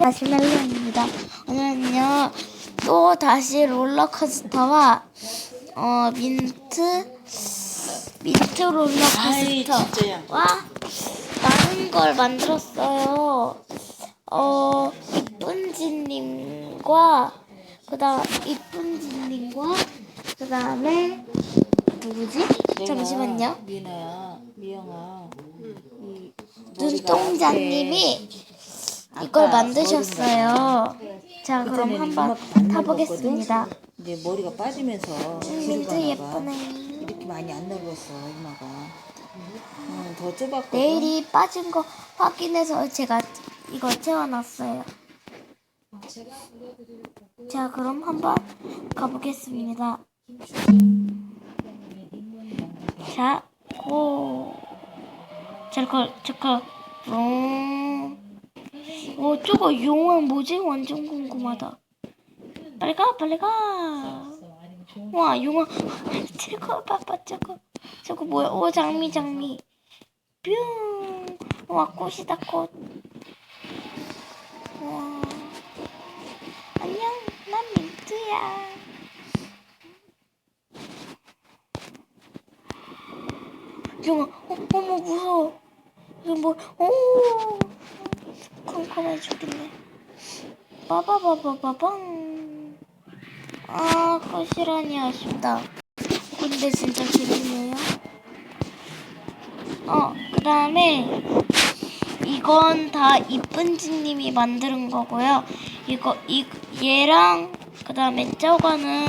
마시멜로입니다. 오늘은요 또 다시 롤러코스터와 어 민트 민트. 롤러코스터와 많은 걸 만들었어요. 어 이쁜지님과 그 다음 이쁜지님과 그 다음에 누구지? 내가 잠시만요. 미나야, 미영아. 눈동자님이 앞에 이걸 만드셨어요. 자, 그럼 한번 타보겠습니다. 이제 머리가 빠지면서 음, 민트 봐. 예쁘네. 이렇게 많이 안 넓었어, 이마가. 응, 더 좁았거든. 내일이 빠진 거 확인해서 제가 이거 채워놨어요. 자, 그럼 한번 가보겠습니다. 자, 고. 잠깐, 잠깐. 음. 어, 저거 용어 뭐지? 완전 궁금하다. 빨리 가, 빨리 가. 와, 용어. 저거 봐봐, 저거. 저거 뭐야? 오, 장미, 장미. 뿅. 와, 꽃이다, 꽃. 와. 안녕, 난 민트야. 용아, 어, 어머, 무서워. 이거 뭐, 오. 컴컴해 죽겠네. 빠바바바바방. 아, 거시라니 아쉽다. 근데 진짜 재밌네요. 어, 그 다음에 이건 다 이쁜지님이 만드는 거고요. 이거 이 얘랑 그 다음에 저거는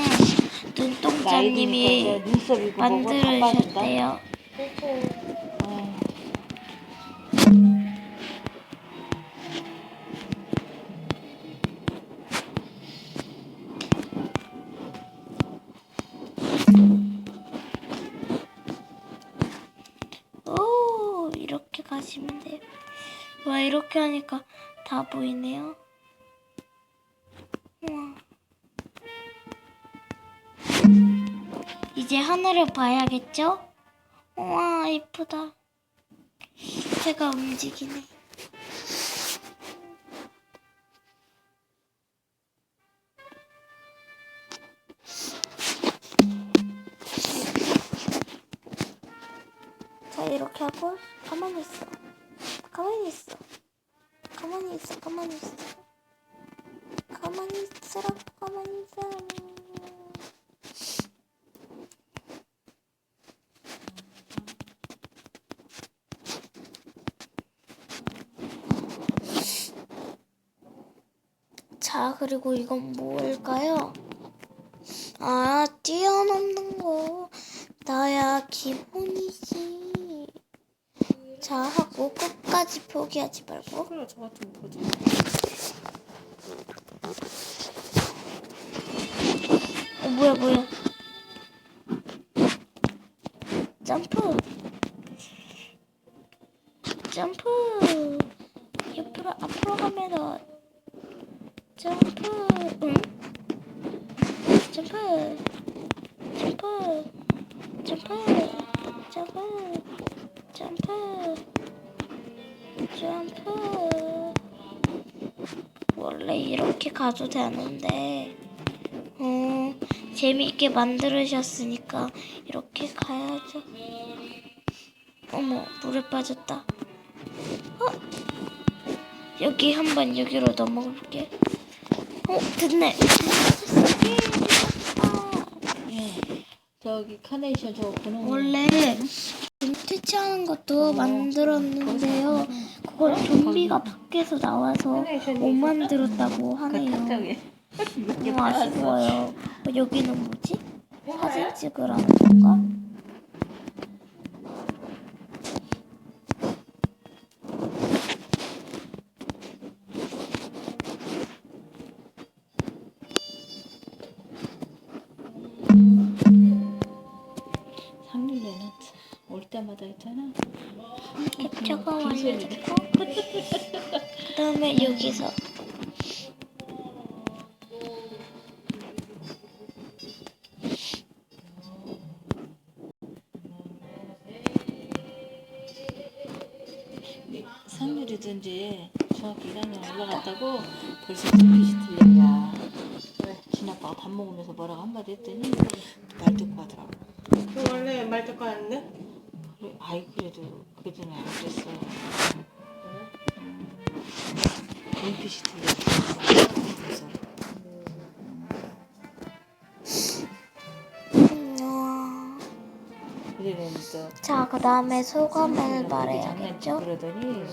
눈동자님이. 만들으셨대요. 가시면 돼요. 와, 이렇게 하니까 다 보이네요. 우와. 이제 하늘을 봐야겠죠? 우와, 이쁘다. 새가 움직이네. 하고 가만히 있어. 가만히 있어. 가만히 있어. 가만히 있어. 가만히 있으라고. 가만히 있으라고. 자, 그리고 이건 뭘까요? 아, 뛰어넘는 거. 나야 기본이지. 자, 하고 끝까지 포기하지 말고. 그래, 저 같은 거 보지. 어, 뭐야, 뭐야. 점프. 점프. 옆으로, 앞으로 가면 점프. 응? 점프. 점프. 점프. 점프. 점프. 점프. 원래 이렇게 가도 되는데. 어, 재미있게 만들으셨으니까 이렇게 가야죠. 어머, 물에 빠졌다. 어? 여기 한번 여기로 넘어가 볼게. 어, 됐네. 예. 예. 저기 카네이션 저거 보는 거. 원래 퇴치하는 것도 만들었는데요. 그걸 좀비가 밖에서 나와서 못 만들었다고 하네요. 갑자기. 너무 아쉬워요. 어, 여기는 뭐지? 사진 찍으라는 건가? 때마다 있잖아. 캡처가 완료됐고 그 다음에 여기서 상률이든지 중학교 1학년 올라갔다고 벌써. 야, 왜? 진아빠가 밥 먹으면서 뭐라고 한마디 했더니 말 듣고 하더라고. 그 원래 말 듣고 왔는데? 그래, 아이 그래도 그래도 안 그랬어. 음. 눈빛이. 그래서 음, 또 자, 그 다음에 소감을 말해야겠죠? 그러더니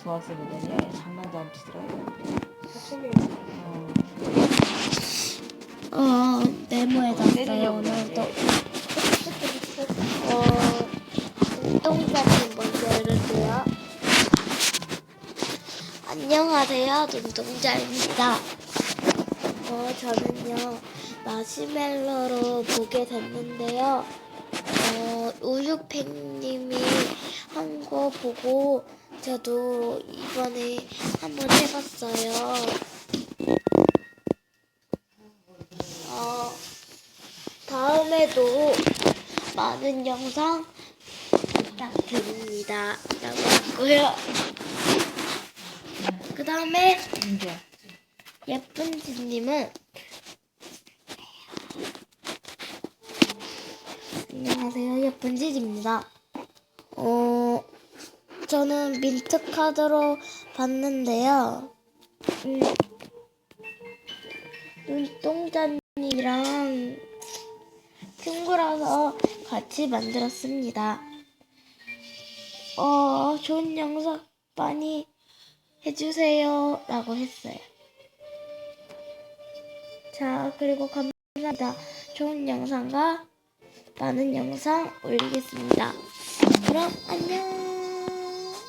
중학생이더니 장난도 안 치더라고. 사춘기 어, 네모에다 써요, 때리려고 오늘도. 어, 눈동자님 먼저 해주세요. 안녕하세요, 눈동자입니다. 어, 저는요, 마시멜로로 보게 됐는데요. 어, 우유팽님이 한 거 보고 저도 이번에 한번 해봤어요. 어, 다음에도 많은 영상 부탁드립니다. 라고 했고요. 그 다음에 이제 예쁜 지님은 안녕하세요 예쁜 지입니다. 어 저는 민트 카드로 봤는데요. 음, 눈동자님이랑 친구라서 같이 만들었습니다. 어 좋은 영상 많이 해주세요 라고 했어요. 자, 그리고 감사합니다. 좋은 영상과 많은 영상 올리겠습니다. 그럼 안녕!